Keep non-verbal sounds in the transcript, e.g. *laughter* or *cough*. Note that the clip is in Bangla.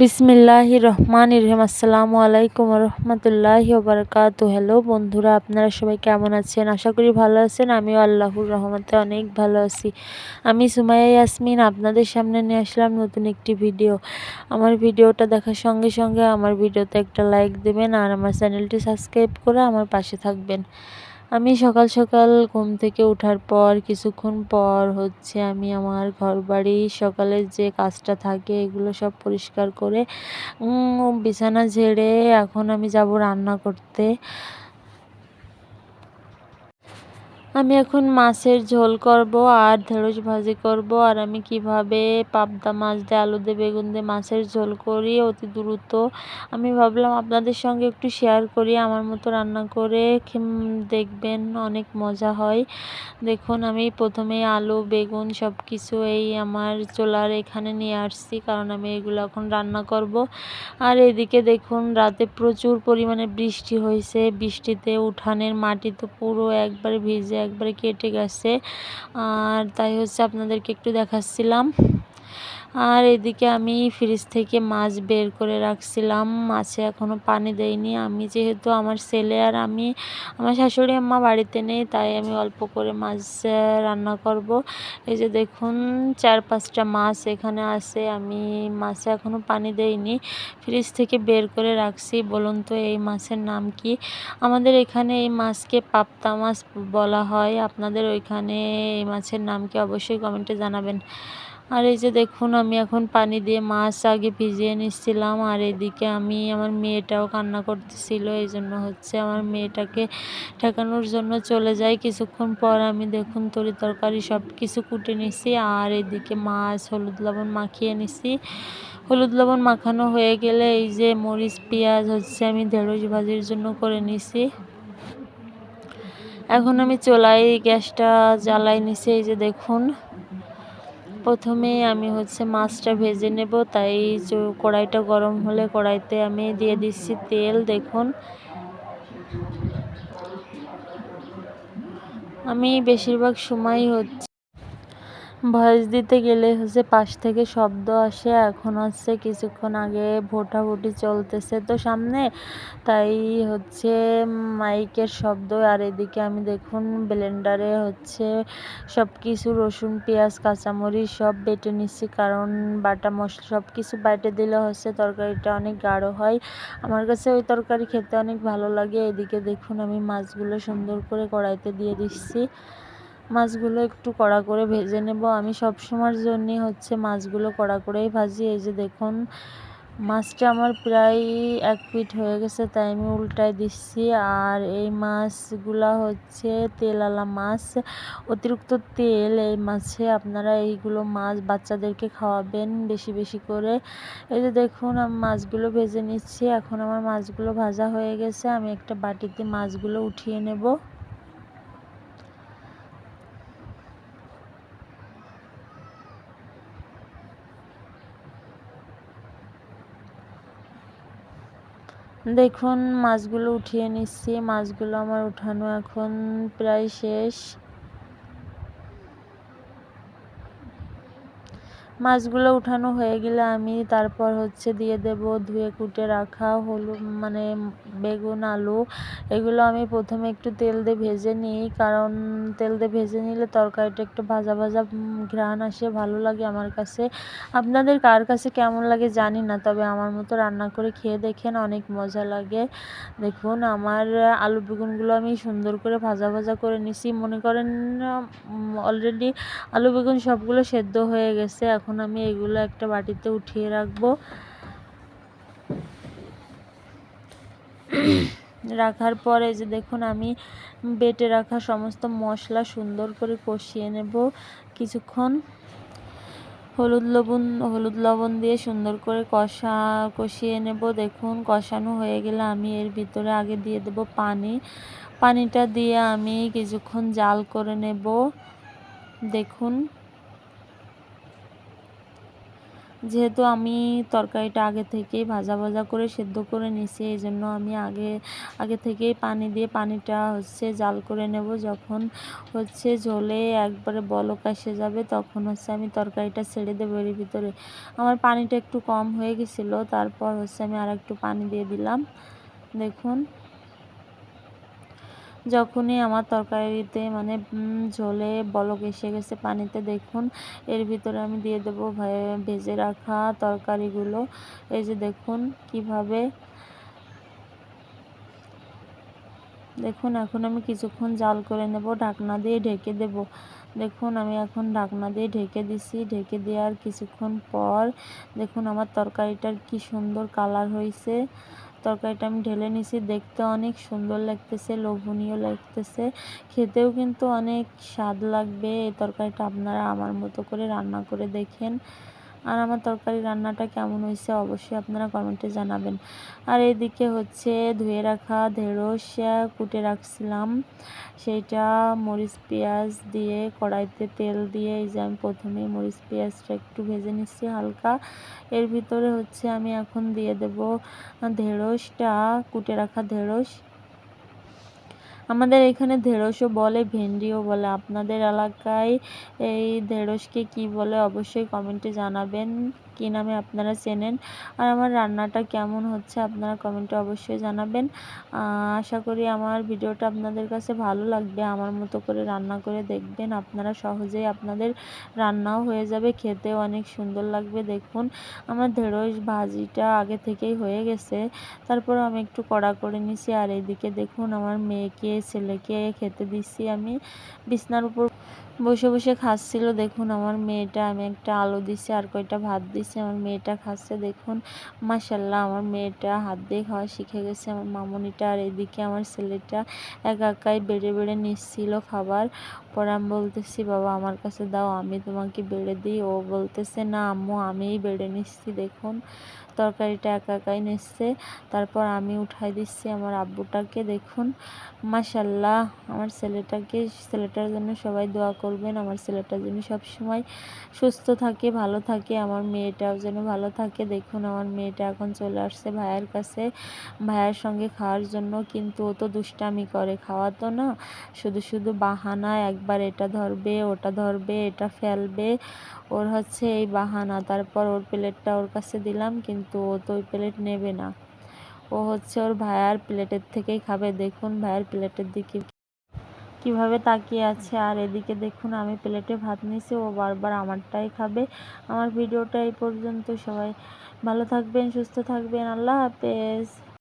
বিসমিল্লাহ রহমান রহিম। আসসালামু আলাইকুম রহমতুল্লাহ বারকাত হ্যালো বন্ধুরা, আপনারা সবাই কেমন আছেন? আশা করি ভালো আছেন। আমিও আল্লাহর রহমতে অনেক ভালো আছি। আমি সুমাইয়া ইয়াসমিন, আপনাদের সামনে নিয়ে আসলাম নতুন একটি ভিডিও। আমার ভিডিওটা দেখার সঙ্গে সঙ্গে আমার ভিডিওতে একটা লাইক দেবেন আর আমার চ্যানেলটি সাবস্ক্রাইব করে আমার পাশে থাকবেন। আমি সকাল সকাল ঘুম থেকে ওঠার পর, কিছুক্ষণ পর হচ্ছে আমি আমার ঘর বাড়ি সকালের যে কাজটা থাকে এগুলো সব পরিষ্কার করে বিছানা ঝেড়ে এখন আমি যাব রান্না করতে। আমি এখন মাছের ঝোল করব আর ঢেঁড়স ভাজি করব। আর আমি কীভাবে পাবদা মাছ দিয়ে, আলু দিয়ে, বেগুন দিয়ে মাছের ঝোল করি অতি দ্রুত। আমি ভাবলাম আপনাদের সঙ্গে একটু শেয়ার করি, আমার মতো রান্না করে দেখবেন অনেক মজা হয়। দেখুন, আমি প্রথমে আলু, বেগুন সব কিছু এই আমার চোলার এখানে নিয়ে আসছি, কারণ আমি এগুলো এখন রান্না করব। আর এদিকে দেখুন, রাতে প্রচুর পরিমাণে বৃষ্টি হয়েছে। বৃষ্টিতে উঠানের মাটি তো পুরো একবারে ভিজে একবারে কেটে গেছে। আর তাই হচ্ছে আপনাদেরকে একটু দেখাচ্ছিলাম। আর এদিকে আমি ফ্রিজ থেকে মাছ বের করে রাখছিলাম। মাছে এখনও পানি দেয়নি আমি যেহেতু আমার ছেলে আর আমি, আমার শাশুড়ি আম্মা বাড়িতে নেই, তাই আমি অল্প করে মাছ রান্না করব। এই যে দেখুন, চার পাঁচটা মাছ এখানে আছে। আমি মাছে এখনও পানি দেইনি। ফ্রিজ থেকে বের করে রাখছি। বলুন তো এই মাছের নাম কি? আমাদের এখানে এই মাছকে পাপ্তা মাছ বলা হয়। আপনাদের ওইখানে এই মাছের নাম কি? অবশ্যই কমেন্টে জানাবেন। আর এই যে দেখুন, আমি এখন পানি দিয়ে মাছ আগে ভিজিয়ে নিচ্ছিলাম, আর এদিকে আমি আমার মেয়েটাও কান্না করতেছিল, এই জন্য হচ্ছে আমার মেয়েটাকে ঠেকানোর জন্য চলে যাই। কিছুক্ষণ পর আমি দেখুন, তরি তরকারি সব কিছু কুটে নিছি, আর এদিকে মাছ, হলুদ লবণ মাখিয়ে নিছি। হলুদ লবণ মাখানো হয়ে গেলে এই যে মরিচ, পেঁয়াজ হচ্ছে আমি ঢেঁড়স ভাজির জন্য করে নিছি। এখন আমি চলাই গ্যাসটা জ্বালাই নিছি, এই যে দেখুন। প্রথমে আমি হচ্ছে মাছটা ভেজে নেব, তাই কড়াইটা গরম হলে কড়াইতে আমি দিয়ে দিচ্ছি তেল, দেখুন। আমি বেশিরভাগ সময় হচ্ছে ভয়েস দিতে গেলে হচ্ছে পাশ থেকে শব্দ আসে। এখন হচ্ছে কিছুক্ষণ আগে ভোটাভুটি চলতেছে তো সামনে। তাই হচ্ছে মাইকের শব্দ আর এদিকে আমি দেখুন ব্লেন্ডারে হচ্ছে সব কিছু রসুন, পেঁয়াজ, কাঁচামরিচ সব বেটে নিচ্ছি। কারণ বাটা মশলা সব কিছু বাইটে দিলে হচ্ছে তরকারিটা অনেক গাঢ় হয়। আমার কাছে ওই তরকারি খেতে অনেক ভালো লাগে। এদিকে দেখুন আমি মাছগুলো সুন্দর করে কড়াইতে দিয়ে দিচ্ছি। মাছগুলো একটু কড়া করে ভেজে নেব। আমি সব সময়ের জন্যে হচ্ছে মাছগুলো কড়া করেই ভাজি। এই যে দেখুন, মাছটা আমার প্রায় এক পিট হয়ে গেছে, তাই আমি উল্টায় দিচ্ছি। আর এই মাছগুলা হচ্ছে তেলালা মাছ, অতিরিক্ত তেল এই মাছে আপনারা এইগুলো মাছ বাচ্চাদেরকে খাওয়াবেন বেশি বেশি করে। এই যে দেখুন, আমি মাছগুলো ভেজে নিচ্ছি। এখন আমার মাছগুলো ভাজা হয়ে গেছে। আমি একটা বাটিতে মাছগুলো উঠিয়ে নেব। দেখুন মাছগুলো উঠিয়ে নিচ্ছি। মাছগুলো আমার উঠানো এখন প্রায় শেষ। মাছগুলো উঠানো হয়ে গেলে আমি তারপর হচ্ছে দিয়ে দেব ধুয়ে কুটে রাখা হলুদ মানে বেগুন, আলু। এগুলো আমি প্রথমে একটু তেল দিয়ে ভেজে নিই, কারণ তেল দিয়ে ভেজে নিলে তরকারিটা একটু ভাজা ভাজা ঘ্রাণ আসে, ভালো লাগে আমার কাছে। আপনাদের কার কাছে কেমন লাগে জানি না, তবে আমার মতো রান্না করে খেয়ে দেখেন অনেক মজা লাগে। দেখুন, আমার আলু বেগুনগুলো আমি সুন্দর করে ভাজা ভাজা করে নিছি। মনে করেন অলরেডি আলু বেগুন সবগুলো সেদ্ধ হয়ে গেছে, এখন এখন আমি এগুলো একটা বাটিতে উঠিয়ে রাখব। *coughs* রাখার পরে যে দেখুন আমি বেটে রাখা সমস্ত মশলা সুন্দর করে কষিয়ে নেব কিছুক্ষণ। হলুদ লবণ হলুদ লবণ দিয়ে সুন্দর করে কষা কষিয়ে নেব। দেখুন কষানো হয়ে গেলে আমি এর ভিতরে আগে দিয়ে দেব পানি। পানিটা দিয়ে আমি কিছুক্ষণ জাল করে নেব। দেখুন যেহেতু আমি তরকারিটা আগে থেকেই ভাজা ভাজা করে সেদ্ধ করে নিছি এই জন্য আমি আগে আগে থেকেই পানি দিয়ে পানিটা হচ্ছে জাল করে নেব। যখন হচ্ছে ঝোলে একবারে বলক এসে যাবে, তখন হচ্ছে আমি তরকারিটা ছেড়ে দেবো এর ভিতরে। আমার পানিটা একটু কম হয়ে গেছিল, তারপর হচ্ছে আমি আর একটু পানি দিয়ে দিলাম। দেখুন। যখনই আমার তরকারিতে মানে ঝোলে বলক এসে গেছে পানিতে, দেখুন, এর ভিতরে আমি দিয়ে দেবো ভেজে রাখা তরকারিগুলো। এই যে দেখুন কীভাবে, দেখুন, এখন আমি কিছুক্ষণ জাল করে নেব, ঢাকনা দিয়ে ঢেকে দেব। দেখুন, আমি এখন ঢাকনা দিয়ে ঢেকে দিছি, ঢেকে দেওয়ার কিছুক্ষণ পর, দেখুন আমার তরকারিটার কি সুন্দর কালার হয়েছে। তরকারিটা আমি ঢেলে নিছি। দেখতে অনেক সুন্দর লাগতেছে, লোভনীয় লাগতেছে। খেতেও কিন্তু অনেক স্বাদ লাগবে। এই তরকারিটা আপনারা আমার মতো করে রান্না করে দেখেন। আর আমার তরকারি রান্নাটা কেমন হয়েছে অবশ্যই আপনারা কমেন্টে জানাবেন। আর এদিকে হচ্ছে ধুয়ে রাখা ঢেঁড়স কুটে রাখছিলাম। সেইটা মরিচ পেঁয়াজ দিয়ে কড়াইতে তেল দিয়ে এই যে আমি প্রথমে মরিচ পেঁয়াজটা একটু ভেজে নিচ্ছি হালকা। এর ভিতরে হচ্ছে আমি এখন দিয়ে দেব ঢেঁড়সটা, কুটে রাখা ঢেঁড়স। আমাদের এখানে ঢেঁড়সও বলে, ভেন্ডিও বলে। আপনাদের এলাকায় এই ঢেঁড়সকে কি বলে অবশ্যই কমেন্টে জানাবেন কী নামে আপনারা চেনেন। আর আমার রান্নাটা কেমন হচ্ছে আপনারা কমেন্টে অবশ্যই জানাবেন। আশা করি আমার ভিডিওটা আপনাদের কাছে ভালো লাগবে। আমার মতো করে রান্না করে দেখবেন। আপনারা সহজেই আপনাদের রান্নাও হয়ে যাবে। খেতেও অনেক সুন্দর লাগবে। দেখুন, আমার ঢেঁড়স ভাজিটা আগে থেকেই হয়ে গেছে। তারপর আমি একটু কড়া করে নিছি। আর এইদিকে দেখুন, আমার মেয়েকে ছেলেকে খেতে দিচ্ছি আমি। বিছনার উপর বসে বসে খাচ্ছিল। দেখুন, আমার মেয়েটা, আমি একটা আলু দিছি, আর কয়টা ভাত দিছি, আমার মেয়েটা খাচ্ছে। দেখুন মাসাল্লাহ আমার মেয়েটা হাত দিয়ে খাওয়া শিখে গেছে। আমার মামনিটা আর এদিকে আমার ছেলেটা একা একাই বেড়ে বেড়ে নিচ্ছিল খাবার। পরে আমি বলতেছি, বাবা, আমার কাছে দাও, আমি তোমাকে বেড়ে দিই। ও বলতেছে, না আম্মু, আমিই বেড়ে নিচ্ছি। দেখুন, তরকারিটা একা একাই নিচ্ছে। তারপর আমি উঠাই দিচ্ছি আমার আব্বুটাকে। দেখুন মাসাল্লাহ আমার ছেলেটাকে, ছেলেটার জন্য সবাই দোয়া করবেন। আমার ছেলেটা যেন সবসময় সুস্থ থাকে, ভালো থাকে। আমার মেয়েটাও যেন ভালো থাকে। দেখুন, আমার মেয়েটা এখন চলে আসছে ভাইয়ের কাছে। ভাইয়ের সঙ্গে খাওয়ার জন্য কিন্তু ও তো দুষ্টামি করে। খাওয়া তো না, শুধু শুধু বাহানা, একবার এটা ধরবে, ওটা ধরবে, এটা ফেলবে। ওর হচ্ছে এই বাহানা। তারপর ওর প্লেটটা ওর কাছে দিলাম, কিন্তু ও তো ওই প্লেট নেবে না। ও হচ্ছে ওর ভাইয়ার প্লেটের থেকেই খাবে। দেখুন, ভাইয়ের প্লেটের দিকে কীভাবে তাকিয়ে আছে? আর এদিকে দেখুন, আমি প্লেটে ভাত নিয়েছি, ও বারবার আমারটাই খাবে। আমার ভিডিওটা এই পর্যন্ত। সবাই ভালো থাকবেন, সুস্থ থাকবেন। আল্লাহ হাফেজ।